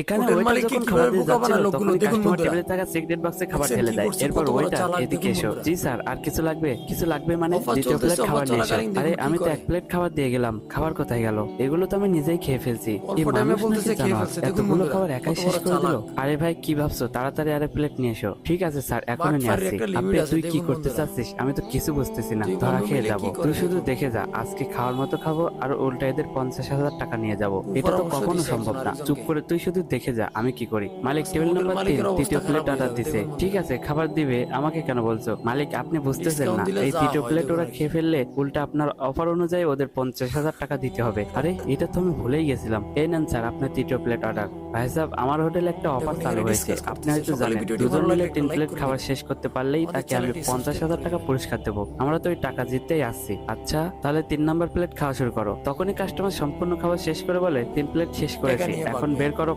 এখানে ওয়েটার যখন খাবার দিয়ে যাচ্ছিল বানালো তখন লোকগুলো, দেখুন কাস্টমার টেবিলে থাকা সিগারেট বক্সে খাবার ঢেলে দেয়। এরপর ওয়েটার এদিকে এসো। জি স্যার আর কিছু লাগবে? কিছু লাগবে মানে দ্বিতীয় প্লেট খাবার নিয়ে এসো। আরে আমি তো এক প্লেট খাবার দিয়ে গেলাম। খাবার কোথায় গেল? এগুলো তো আমি নিজেই খেয়ে ফেলছি। এই মানুষ নাকি জানোয়ার? এতগুলো খাবার একাই শেষ করে দিল। আরে ভাই কি ভাবছ? তাড়াতাড়ি আরে প্লেট নিয়ে এসো। ঠিক আছে স্যার এখনই নিয়ে আসছি। আপনি তুই কি করতে চাচ্ছিস? আমি তো কিছু বুঝতেছি না। ধরা খেয়ে যাব। তুই শুধু দেখে যা। আজকে খাওয়ার মতো খাব আর উল্টা এদের পঞ্চাশ হাজার টাকা নিয়ে যাব। এটা তো কখনো সম্ভব না চুপ করে তুই শুধু দেখে যা আমি কি করি? মালিক টেবিল নাম্বার তিন তৃতীয় প্লেট অর্ডার দিছে। ঠিক আছে খাবার দিবে আমাকে কেন বলছো? মালিক আপনি বুঝতেছেন না। এই তৃতীয় প্লেট ওরা খেয়ে ফেললে উল্টা আপনার অফার অনুযায়ী ওদের পঞ্চাশ হাজার টাকা দিতে হবে। আরে এটা তো আমি ভুলেই গেছিলাম। এই নেন স্যার আপনার তৃতীয় প্লেট অর্ডার ভাই সাহেব আমার হোটেলে একটা অফার চালু হয়েছে। আপনি হয়তো জানেন দুজন মিলে তিন প্লেট খাবার শেষ করতে পারলেই তাকে আমি পঞ্চাশ হাজার টাকা পুরস্কার দেবো। আমরা তো ওই টাকা জিততেই আসছি। আচ্ছা তাহলে তিন নাম্বার প্লেট খাওয়া শুরু করো। তখনই কাস্টমার সম্পূর্ণ খাবার শেষ করে বলে তিন প্লেট শেষ করেছি। এখন বের করো